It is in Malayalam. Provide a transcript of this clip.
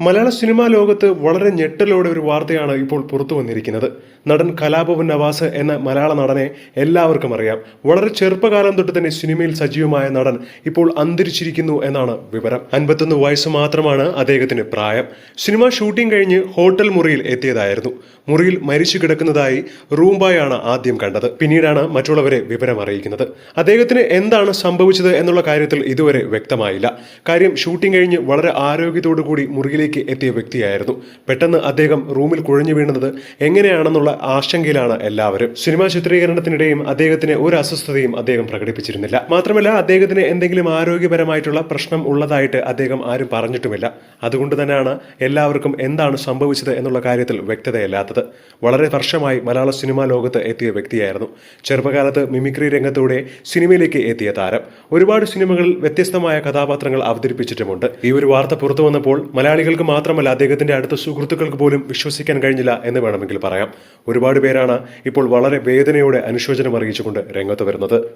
മലയാള സിനിമാ ലോകത്ത് വളരെ ഞെട്ടലോടെ ഒരു വാർത്തയാണ് ഇപ്പോൾ പുറത്തു വന്നിരിക്കുന്നത്. നടൻ കലാഭവൻ നവാസ് എന്ന മലയാള നടനെ എല്ലാവർക്കും അറിയാം. വളരെ ചെറുപ്പകാലം തൊട്ട് തന്നെ സിനിമയിൽ സജീവമായ നടൻ ഇപ്പോൾ അന്തരിച്ചിരിക്കുന്നു എന്നാണ് വിവരം. അൻപത്തൊന്ന് വയസ്സ് മാത്രമാണ് അദ്ദേഹത്തിന് പ്രായം. സിനിമ ഷൂട്ടിംഗ് കഴിഞ്ഞ് ഹോട്ടൽ മുറിയിൽ എത്തിയതായിരുന്നു. മുറിയിൽ മരിച്ചു കിടക്കുന്നതായി റൂംബായാണ് ആദ്യം കണ്ടത്. പിന്നീടാണ് മറ്റുള്ളവരെ വിവരം അറിയിക്കുന്നത്. അദ്ദേഹത്തിന് എന്താണ് സംഭവിച്ചത് എന്നുള്ള കാര്യത്തിൽ ഇതുവരെ വ്യക്തമായില്ല. കാര്യം ഷൂട്ടിംഗ് കഴിഞ്ഞ് വളരെ ആരോഗ്യത്തോടു കൂടി മുറിയിലേക്ക് എത്തിയ വ്യക്തിയായിരുന്നു. പെട്ടെന്ന് അദ്ദേഹം റൂമിൽ കുഴഞ്ഞു വീണത് എങ്ങനെയാണെന്നുള്ള ആശങ്കയിലാണ് എല്ലാവരും. സിനിമാ ചിത്രീകരണത്തിനിടെയും അദ്ദേഹത്തിന് ഒരു അസ്വസ്ഥതയും അദ്ദേഹം പ്രകടിപ്പിച്ചിരുന്നില്ല. മാത്രമല്ല അദ്ദേഹത്തിന് എന്തെങ്കിലും ആരോഗ്യപരമായിട്ടുള്ള പ്രശ്നം ഉള്ളതായിട്ട് അദ്ദേഹം ആരും പറഞ്ഞിട്ടുമില്ല. അതുകൊണ്ട് തന്നെയാണ് എല്ലാവർക്കും എന്താണ് സംഭവിച്ചത് എന്നുള്ള കാര്യത്തിൽ വ്യക്തതയില്ലാത്തത്. വളരെ വർഷമായി മലയാള സിനിമാ ലോകത്ത് എത്തിയ വ്യക്തിയായിരുന്നു. ചെറുപ്പകാലത്ത് മിമിക്രി രംഗത്തൂടെ സിനിമയിലേക്ക് എത്തിയ താരം. ഒരുപാട് സിനിമകളിൽ വ്യത്യസ്തമായ കഥാപാത്രങ്ങൾ അവതരിപ്പിച്ചിട്ടുമുണ്ട്. ഈ ഒരു വാർത്ത പുറത്തു വന്നപ്പോൾ മലയാളികൾക്ക് മാത്രമല്ല അദ്ദേഹത്തിന്റെ അടുത്ത സുഹൃത്തുക്കൾക്ക് പോലും വിശ്വസിക്കാൻ കഴിഞ്ഞില്ല എന്ന് വേണമെങ്കിൽ പറയാം. ഒരുപാട് പേരാണ് ഇപ്പോൾ വളരെ വേദനയോടെ അനുശോചനം അറിയിച്ചുകൊണ്ട് രംഗത്ത് വരുന്നത്.